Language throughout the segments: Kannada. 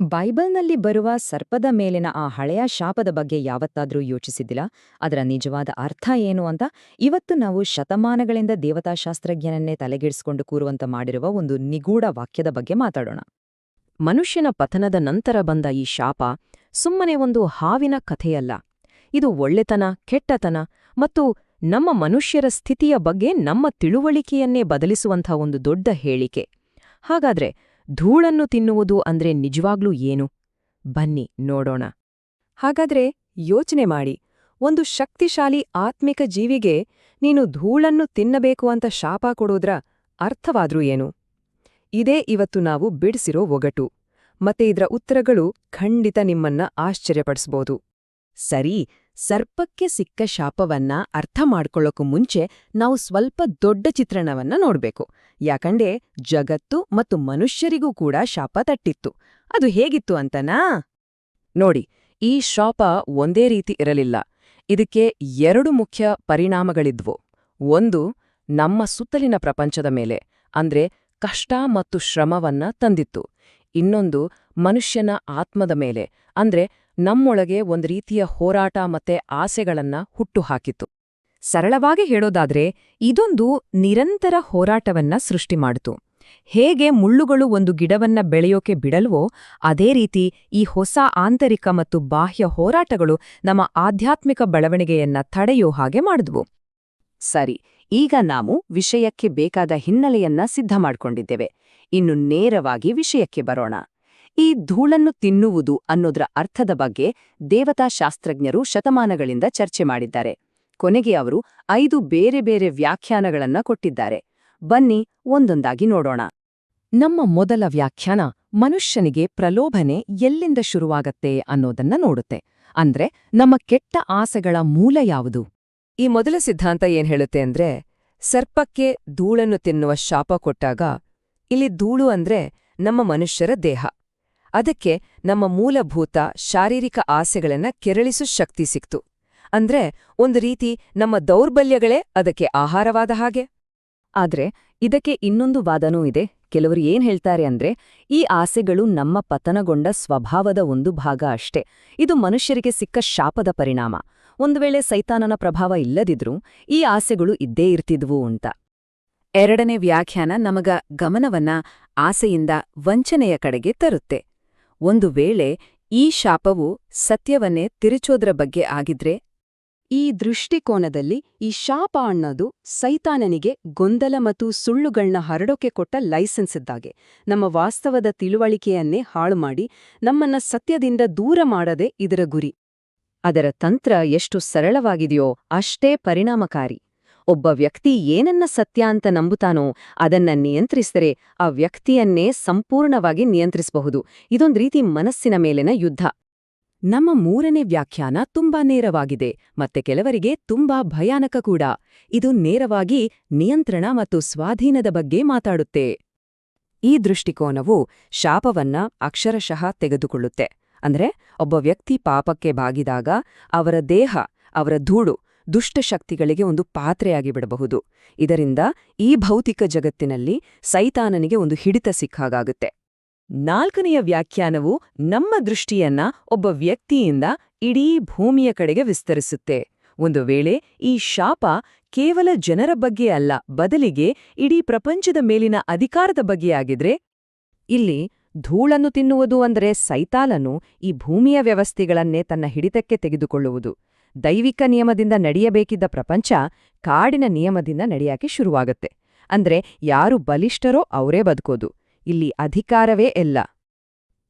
ಬೈಬಲ್ನಲ್ಲಿ ಬರುವ ಸರ್ಪದ ಮೇಲಿನ ಆ ಹಳೆಯ ಶಾಪದ ಬಗ್ಗೆ ಯಾವತ್ತಾದರೂ ಯೋಚಿಸಿದ್ದಿಲ್ಲ ಅದರ ನಿಜವಾದ ಅರ್ಥ ಏನು ಅಂತ? ಇವತ್ತು ನಾವು ಶತಮಾನಗಳಿಂದ ದೇವತಾಶಾಸ್ತ್ರಜ್ಞನನ್ನೇ ತಲೆಗೆಡಿಸಿಕೊಂಡು ಕೂರುವಂತ ಮಾಡಿರುವ ಒಂದು ನಿಗೂಢ ವಾಕ್ಯದ ಬಗ್ಗೆ ಮಾತಾಡೋಣ. ಮನುಷ್ಯನ ಪತನದ ನಂತರ ಬಂದ ಈ ಶಾಪ ಸುಮ್ಮನೆ ಒಂದು ಹಾವಿನ ಕಥೆಯಲ್ಲ. ಇದು ಒಳ್ಳೆತನ, ಕೆಟ್ಟತನ ಮತ್ತು ನಮ್ಮ ಮನುಷ್ಯರ ಸ್ಥಿತಿಯ ಬಗ್ಗೆ ನಮ್ಮ ತಿಳುವಳಿಕೆಯನ್ನೇ ಬದಲಿಸುವಂಥ ಒಂದು ದೊಡ್ಡ ಹೇಳಿಕೆ. ಹಾಗಾದ್ರೆ ಧೂಳನ್ನು ತಿನ್ನುವುದು ಅಂದ್ರೆ ನಿಜವಾಗ್ಲೂ ಏನು? ಬನ್ನಿ, ನೋಡೋಣ. ಹಾಗಾದ್ರೆ ಯೋಚನೆ ಮಾಡಿ. ಒಂದು ಶಕ್ತಿಶಾಲಿ ಆತ್ಮಿಕ ಜೀವಿಗೆ ನೀನು ಧೂಳನ್ನು ತಿನ್ನಬೇಕು ಅಂತ ಶಾಪ ಕೊಡೋದ್ರ ಅರ್ಥವಾದ್ರೂ ಏನು? ಇದೇ ಇವತ್ತು ನಾವು ಬಿಡಿಸಿರೋ ಒಗಟು. ಮತ್ತೆ ಇದ್ರ ಉತ್ತರಗಳು ಖಂಡಿತ ನಿಮ್ಮನ್ನ ಆಶ್ಚರ್ಯಪಡಿಸ್ಬೋದು. ಸರಿ ಸರ್ಪಕ್ಕೆ ಸಿಕ್ಕ ಶಾಪವನ್ನ ಅರ್ಥ ಮಾಡ್ಕೊಳ್ಳೋಕು ಮುಂಚೆ ನಾವು ಸ್ವಲ್ಪ ದೊಡ್ಡ ಚಿತ್ರಣವನ್ನ ನೋಡ್ಬೇಕು. ಯಾಕಂದೆ ಜಗತ್ತು ಮತ್ತು ಮನುಷ್ಯರಿಗೂ ಕೂಡ ಶಾಪ ತಟ್ಟಿತ್ತು. ಅದು ಹೇಗಿತ್ತು ಅಂತನಾ? ನೋಡಿ, ಈ ಶಾಪ ಒಂದೇ ರೀತಿ ಇರಲಿಲ್ಲ. ಇದಕ್ಕೆ ಎರಡು ಮುಖ್ಯ ಪರಿಣಾಮಗಳಿದ್ವು. ಒಂದು, ನಮ್ಮ ಸುತ್ತಲಿನ ಪ್ರಪಂಚದ ಮೇಲೆ, ಅಂದ್ರೆ ಕಷ್ಟ ಮತ್ತು ಶ್ರಮವನ್ನ ತಂದಿತ್ತು. ಇನ್ನೊಂದು, ಮನುಷ್ಯನ ಆತ್ಮದ ಮೇಲೆ, ಅಂದ್ರೆ ನಮ್ಮೊಳಗೆ ಒಂದು ರೀತಿಯ ಹೋರಾಟ ಮತ್ತೆ ಆಸೆಗಳನ್ನ ಹುಟ್ಟುಹಾಕಿತು ಸರಳವಾಗಿ ಹೇಳೋದಾದ್ರೆ, ಇದೊಂದು ನಿರಂತರ ಹೋರಾಟವನ್ನ ಸೃಷ್ಟಿ ಮಾಡಿತು. ಹೇಗೆ ಮುಳ್ಳುಗಳು ಒಂದು ಗಿಡವನ್ನ ಬೆಳೆಯೋಕೆ ಬಿಡಲ್ವೋ, ಅದೇ ರೀತಿ ಈ ಹೊಸ ಆಂತರಿಕ ಮತ್ತು ಬಾಹ್ಯ ಹೋರಾಟಗಳು ನಮ್ಮ ಆಧ್ಯಾತ್ಮಿಕ ಬೆಳವಣಿಗೆಯನ್ನ ತಡೆಯೋ ಹಾಗೆ ಮಾಡಿದ್ವು. ಸರಿ, ಈಗ ನಾವು ವಿಷಯಕ್ಕೆ ಬೇಕಾದ ಹಿನ್ನೆಲೆಯನ್ನ ಸಿದ್ಧ ಮಾಡ್ಕೊಂಡಿದ್ದೇವೆ. ಇನ್ನು ನೇರವಾಗಿ ವಿಷಯಕ್ಕೆ ಬರೋಣ. ಈ ಧೂಳನ್ನು ತಿನ್ನುವುದು ಅನ್ನೋದ್ರ ಅರ್ಥದ ಬಗ್ಗೆ ದೇವತಾ ಶಾಸ್ತ್ರಜ್ಞರು ಶತಮಾನಗಳಿಂದ ಚರ್ಚೆ ಮಾಡಿದ್ದಾರೆ. ಕೊನೆಗೆ ಅವರು ಐದು ಬೇರೆ ಬೇರೆ ವ್ಯಾಖ್ಯಾನಗಳನ್ನ ಕೊಟ್ಟಿದ್ದಾರೆ. ಬನ್ನಿ ಒಂದೊಂದಾಗಿ ನೋಡೋಣ. ನಮ್ಮ ಮೊದಲ ವ್ಯಾಖ್ಯಾನ, ಮನುಷ್ಯನಿಗೆ ಪ್ರಲೋಭನೆ ಎಲ್ಲಿಂದ ಶುರುವಾಗತ್ತೆ ಅನ್ನೋದನ್ನ ನೋಡುತ್ತೆ. ಅಂದ್ರೆ ನಮ್ಮ ಕೆಟ್ಟ ಆಸೆಗಳ ಮೂಲ ಯಾವುದು? ಈ ಮೊದಲ ಸಿದ್ಧಾಂತ ಏನ್ ಹೇಳುತ್ತೆ ಅಂದ್ರೆ, ಸರ್ಪಕ್ಕೆ ಧೂಳನ್ನು ತಿನ್ನುವ ಶಾಪ ಕೊಟ್ಟಾಗ, ಇಲ್ಲಿ ಧೂಳು ಅಂದ್ರೆ ನಮ್ಮ ಮನುಷ್ಯರ ದೇಹ. ಅದಕ್ಕೆ ನಮ್ಮ ಮೂಲಭೂತ ಶಾರೀರಿಕ ಆಸೆಗಳನ್ನ ಕೆರಳಿಸು ಶಕ್ತಿ ಸಿಕ್ತು. ಅಂದ್ರೆ ಒಂದು ರೀತಿ ನಮ್ಮ ದೌರ್ಬಲ್ಯಗಳೇ ಅದಕ್ಕೆ ಆಹಾರವಾದ ಹಾಗೆ. ಆದ್ರೆ ಇದಕ್ಕೆ ಇನ್ನೊಂದು ವಾದನೂ ಇದೆ. ಕೆಲವರು ಏನ್ ಹೇಳ್ತಾರೆ ಅಂದ್ರೆ, ಈ ಆಸೆಗಳು ನಮ್ಮ ಪತನಗೊಂಡ ಸ್ವಭಾವದ ಒಂದು ಭಾಗ ಅಷ್ಟೇ. ಇದು ಮನುಷ್ಯರಿಗೆ ಸಿಕ್ಕ ಶಾಪದ ಪರಿಣಾಮ. ಒಂದು ವೇಳೆ ಸೈತಾನನ ಪ್ರಭಾವ ಇಲ್ಲದಿದ್ರೂ ಈ ಆಸೆಗಳು ಇದ್ದೇ ಇರ್ತಿದ್ವು ಅಂತ. ಎರಡನೇ ವ್ಯಾಖ್ಯಾನ ನಮಗ ಗಮನವನ್ನ ಆಸೆಯಿಂದ ವಂಚನೆಯ ಕಡೆಗೆ ತರುತ್ತೆ. ಒಂದು ವೇಳೆ ಈ ಶಾಪವು ಸತ್ಯವನ್ನೇ ತಿರುಚೋದ್ರ ಬಗ್ಗೆ ಆಗಿದ್ರೆ, ಈ ದೃಷ್ಟಿಕೋನದಲ್ಲಿ ಈ ಶಾಪ ಅನ್ನೋದು ಸೈತಾನನಿಗೆ ಗೊಂದಲ ಮತ್ತು ಸುಳ್ಳುಗಳನ್ನ ಹರಡೋಕೆ ಕೊಟ್ಟ ಲೈಸೆನ್ಸ್ ಇದ್ದಾಗೆ ನಮ್ಮ ವಾಸ್ತವದ ತಿಳುವಳಿಕೆಯನ್ನೇ ಹಾಳು ಮಾಡಿ ನಮ್ಮನ್ನ ಸತ್ಯದಿಂದ ದೂರ ಮಾಡದೆ ಇದರ ಗುರಿ. ಅದರ ತಂತ್ರ ಎಷ್ಟು ಸರಳವಾಗಿದೆಯೋ ಅಷ್ಟೇ ಪರಿಣಾಮಕಾರಿ. ಒಬ್ಬ ವ್ಯಕ್ತಿ ಏನನ್ನ ಸತ್ಯ ಅಂತ ನಂಬುತ್ತಾನೋ ಅದನ್ನ ನಿಯಂತ್ರಿಸಿದರೆ ಆ ವ್ಯಕ್ತಿಯನ್ನೇ ಸಂಪೂರ್ಣವಾಗಿ ನಿಯಂತ್ರಿಸಬಹುದು. ಇದೊಂದು ರೀತಿ ಮನಸ್ಸಿನ ಮೇಲಿನ ಯುದ್ಧ. ನಮ್ಮ ಮೂರನೇ ವ್ಯಾಖ್ಯಾನ ತುಂಬಾ ನೇರವಾಗಿದೆ ಮತ್ತೆ ಕೆಲವರಿಗೆ ತುಂಬಾ ಭಯಾನಕ ಕೂಡ. ಇದು ನೇರವಾಗಿ ನಿಯಂತ್ರಣ ಮತ್ತು ಸ್ವಾಧೀನದ ಬಗ್ಗೆ ಮಾತಾಡುತ್ತೆ. ಈ ದೃಷ್ಟಿಕೋನವು ಶಾಪವನ್ನ ಅಕ್ಷರಶಃ ತೆಗೆದುಕೊಳ್ಳುತ್ತೆ. ಅಂದ್ರೆ ಒಬ್ಬ ವ್ಯಕ್ತಿ ಪಾಪಕ್ಕೆ ಬಾಗಿದಾಗ ಅವರ ದೇಹ, ಅವರ ಧೂಳು ದುಷ್ಟಶಕ್ತಿಗಳಿಗೆ ಒಂದು ಪಾತ್ರೆಯಾಗಿ ಬಿಡಬಹುದು. ಇದರಿಂದ ಈ ಭೌತಿಕ ಜಗತ್ತಿನಲ್ಲಿ ಸೈತಾನನಿಗೆ ಒಂದು ಹಿಡಿತ ಸಿಕ್ಕಾಗುತ್ತೆ ನಾಲ್ಕನೆಯ ವ್ಯಾಖ್ಯಾನವು ನಮ್ಮ ದೃಷ್ಟಿಯನ್ನ ಒಬ್ಬ ವ್ಯಕ್ತಿಯಿಂದ ಇಡೀ ಭೂಮಿಯ ಕಡೆಗೆ ವಿಸ್ತರಿಸುತ್ತೆ. ಒಂದು ವೇಳೆ ಈ ಶಾಪ ಕೇವಲ ಜನರ ಬಗ್ಗೆ ಅಲ್ಲ, ಬದಲಿಗೆ ಇಡೀ ಪ್ರಪಂಚದ ಮೇಲಿನ ಅಧಿಕಾರದ ಬಗ್ಗೆಯಾಗಿದ್ರೆ ಇಲ್ಲಿ ಧೂಳನ್ನು ತಿನ್ನುವುದು ಅಂದರೆ ಸೈತಾಲನು ಈ ಭೂಮಿಯ ವ್ಯವಸ್ಥೆಗಳನ್ನೇ ತನ್ನ ಹಿಡಿತಕ್ಕೆ ತೆಗೆದುಕೊಳ್ಳುವುದು. ದೈವಿಕ ನಿಯಮದಿಂದ ನಡೆಯಬೇಕಿದ್ದ ಪ್ರಪಂಚ ಕಾಡಿನ ನಿಯಮದಿಂದ ನಡೆಯಾಕೆ ಶುರುವಾಗುತ್ತೆ. ಅಂದ್ರೆ ಯಾರು ಬಲಿಷ್ಠರೋ ಅವರೇ ಬದುಕೋದು. ಇಲ್ಲಿ ಅಧಿಕಾರವೇ ಎಲ್ಲ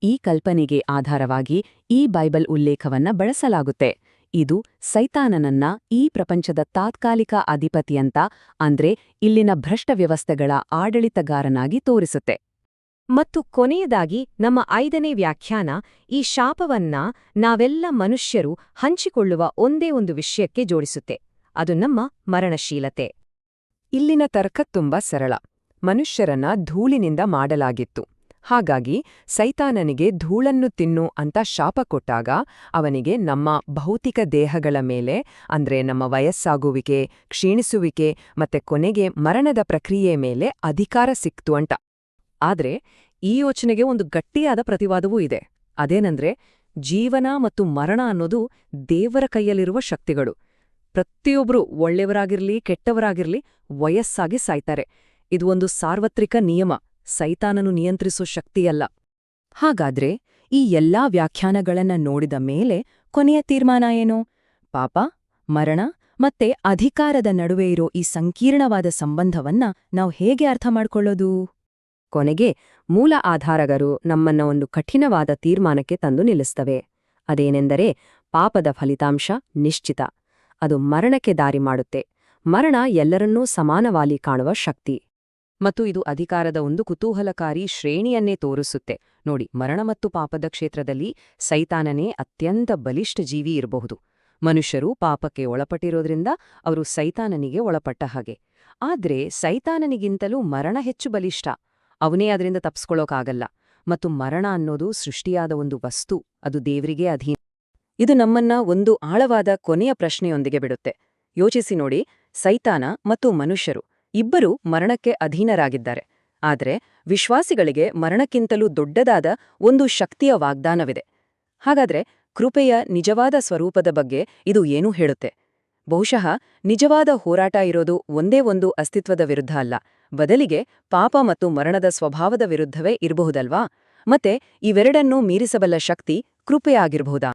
ಈ ಕಲ್ಪನೆಗೆ ಆಧಾರವಾಗಿ ಈ ಬೈಬಲ್ ಉಲ್ಲೇಖವನ್ನ ಬಳಸಲಾಗುತ್ತೆ. ಇದು ಸೈತಾನನನ್ನ ಈ ಪ್ರಪಂಚದ ತಾತ್ಕಾಲಿಕ ಅಧಿಪತಿಯಂತ ಅಂದ್ರೆ ಇಲ್ಲಿನ ಭ್ರಷ್ಟ ವ್ಯವಸ್ಥೆಗಳ ಆಡಳಿತಗಾರನಾಗಿ ತೋರಿಸುತ್ತೆ. ಮತ್ತು ಕೊನೆಯದಾಗಿ ನಮ್ಮ ಐದನೇ ವ್ಯಾಖ್ಯಾನ, ಈ ಶಾಪವನ್ನ ನಾವೆಲ್ಲ ಮನುಷ್ಯರು ಹಂಚಿಕೊಳ್ಳುವ ಒಂದೇ ಒಂದು ವಿಷಯಕ್ಕೆ ಜೋಡಿಸುತ್ತೆ. ಅದು ನಮ್ಮ ಮರಣಶೀಲತೆ. ಇಲ್ಲಿನ ತರ್ಕ ತುಂಬಾ ಸರಳ. ಮನುಷ್ಯರನ್ನ ಧೂಳಿನಿಂದ ಮಾಡಲಾಗಿತ್ತು. ಹಾಗಾಗಿ ಸೈತಾನನಿಗೆ ಧೂಳನ್ನು ತಿನ್ನು ಅಂತ ಶಾಪ ಕೊಟ್ಟಾಗ ಅವನಿಗೆ ನಮ್ಮ ಭೌತಿಕ ದೇಹಗಳ ಮೇಲೆ, ಅಂದ್ರೆ ನಮ್ಮ ವಯಸ್ಸಾಗುವಿಕೆ, ಕ್ಷೀಣಿಸುವಿಕೆ ಮತ್ತೆ ಕೊನೆಗೆ ಮರಣದ ಪ್ರಕ್ರಿಯೆ ಮೇಲೆ ಅಧಿಕಾರ ಸಿಕ್ತು ಅಂತ. ಆದ್ರೆ ಈ ಯೋಚನೆಗೆ ಒಂದು ಗಟ್ಟಿಯಾದ ಪ್ರತಿವಾದವೂ ಇದೆ. ಅದೇನಂದ್ರೆ ಜೀವನ ಮತ್ತು ಮರಣ ಅನ್ನೋದು ದೇವರ ಕೈಯಲ್ಲಿರುವ ಶಕ್ತಿಗಳು. ಪ್ರತಿಯೊಬ್ಬರೂ ಒಳ್ಳೆಯವರಾಗಿರಲಿ, ಕೆಟ್ಟವರಾಗಿರಲಿ ವಯಸ್ಸಾಗಿ ಸಾಯ್ತಾರೆ. ಇದು ಒಂದು ಸಾರ್ವತ್ರಿಕ ನಿಯಮ, ಸೈತಾನನು ನಿಯಂತ್ರಿಸೋ ಶಕ್ತಿಯಲ್ಲ. ಹಾಗಾದ್ರೆ ಈ ಎಲ್ಲಾ ವ್ಯಾಖ್ಯಾನಗಳನ್ನ ನೋಡಿದ ಮೇಲೆ ಕೊನೆಯ ತೀರ್ಮಾನ ಏನು? ಪಾಪ, ಮರಣ ಮತ್ತೆ ಅಧಿಕಾರದ ನಡುವೆ ಇರೋ ಈ ಸಂಕೀರ್ಣವಾದ ಸಂಬಂಧವನ್ನ ನಾವು ಹೇಗೆ ಅರ್ಥ ಮಾಡ್ಕೊಳ್ಳೋದು? ಕೊನೆಗೆ ಮೂಲ ಆಧಾರಗರು ನಮ್ಮನ್ನ ಒಂದು ಕಠಿಣವಾದ ತೀರ್ಮಾನಕ್ಕೆ ತಂದು ನಿಲ್ಲಿಸ್ತವೆ. ಅದೇನೆಂದರೆ ಪಾಪದ ಫಲಿತಾಂಶ ನಿಶ್ಚಿತ. ಅದು ಮರಣಕ್ಕೆ ದಾರಿ ಮಾಡುತ್ತೆ. ಮರಣ ಎಲ್ಲರನ್ನೂ ಸಮಾನವಾಗಿ ಕಾಣುವ ಶಕ್ತಿ. ಮತ್ತು ಇದು ಅಧಿಕಾರದ ಒಂದು ಕುತೂಹಲಕಾರಿ ಶ್ರೇಣಿಯನ್ನೇ ತೋರಿಸುತ್ತೆ. ನೋಡಿ, ಮರಣ ಮತ್ತು ಪಾಪದ ಕ್ಷೇತ್ರದಲ್ಲಿ ಸೈತಾನನೇ ಅತ್ಯಂತ ಬಲಿಷ್ಠ ಜೀವಿ ಇರಬಹುದು. ಮನುಷ್ಯರು ಪಾಪಕ್ಕೆ ಒಳಪಟ್ಟಿರೋದ್ರಿಂದ ಅವರು ಸೈತಾನನಿಗೆ ಒಳಪಟ್ಟ ಹಾಗೆ. ಆದ್ರೆ ಸೈತಾನನಿಗಿಂತಲೂ ಮರಣ ಹೆಚ್ಚು ಬಲಿಷ್ಠ. ಅವನೇ ಅದರಿಂದ ತಪ್ಸ್ಕೊಳ್ಳೋಕಾಗಲ್ಲ. ಮತ್ತು ಮರಣ ಅನ್ನೋದು ಸೃಷ್ಟಿಯಾದ ಒಂದು ವಸ್ತು, ಅದು ದೇವರಿಗೆ ಅಧೀನ. ಇದು ನಮ್ಮನ್ನ ಒಂದು ಆಳವಾದ ಕೊನೆಯ ಪ್ರಶ್ನೆಯೊಂದಿಗೆ ಬಿಡುತ್ತೆ. ಯೋಚಿಸಿ ನೋಡಿ, ಸೈತಾನ ಮತ್ತು ಮನುಷ್ಯರು ಇಬ್ಬರೂ ಮರಣಕ್ಕೆ ಅಧೀನರಾಗಿದ್ದಾರೆ. ಆದರೆ ವಿಶ್ವಾಸಿಗಳಿಗೆ ಮರಣಕ್ಕಿಂತಲೂ ದೊಡ್ಡದಾದ ಒಂದು ಶಕ್ತಿಯ ವಾಗ್ದಾನವಿದೆ. ಹಾಗಾದ್ರೆ ಕೃಪೆಯ ನಿಜವಾದ ಸ್ವರೂಪದ ಬಗ್ಗೆ ಇದು ಏನೂ ಹೇಳುತ್ತೆ? ಬಹುಶಃ ನಿಜವಾದ ಹೋರಾಟ ಇರೋದು ಒಂದೇ ಒಂದು ಅಸ್ತಿತ್ವದ ವಿರುದ್ಧ ಅಲ್ಲ. ಬದಲಿಗೆ ಪಾಪ ಮತ್ತು ಮರಣದ ಸ್ವಭಾವದ ವಿರುದ್ಧವೇ ಇರಬಹುದಲ್ವಾ? ಮತ್ತೆ ಇವೆರಡನ್ನೂ ಮೀರಿಸಬಲ್ಲ ಶಕ್ತಿ ಕೃಪೆಯಾಗಿರಬಹುದಾ?